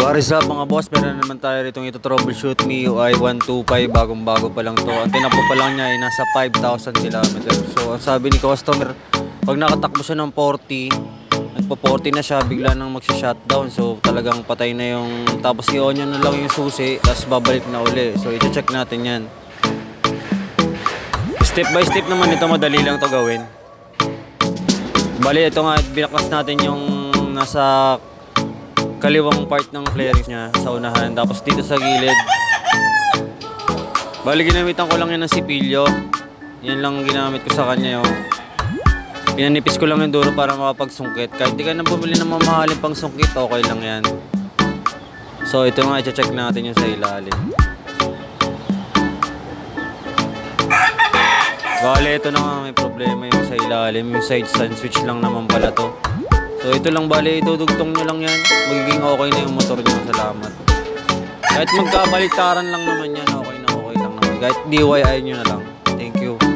What is up mga boss? Meron naman tayo rito ito troubleshoot MIUI 125 bagong bago pa lang to. Ang tinapo pa lang niya ay nasa 5,000 km. So ang sabi ni customer, pag nakatakbo siya ng 40, nagpo 40 na siya, bigla nang magsha-shutdown. So talagang patay na yung, tapos i-on na lang yung susi, tapos babalik na uli. So i-check natin yan. Step by step naman ito, madali lang to gawin. Bali, ito nga, binakas natin yung nasa kaliwang part ng clearings niya sa unahan. Tapos dito sa gilid. Bali, ginamitan ko lang yan ng sipilyo. Yan lang ginamit ko sa kanya yung Pinanipis ko lang yung duro para makapagsungkit. Kahit di ka na bumili ng mamahalin pang sungkit, okay lang yan. So, ito nga, i-check natin yung sa ilalim. Bale, ito na nga may problema yung sa ilalim. Yung side stand switch lang naman pala to. So ito lang bale, idudugtong nyo lang yan. Magiging okay na yung motor nyo. Salamat. Kahit magkabaliktaran lang naman yan, okay na okay lang naman. Kahit DIY nyo na lang. Thank you.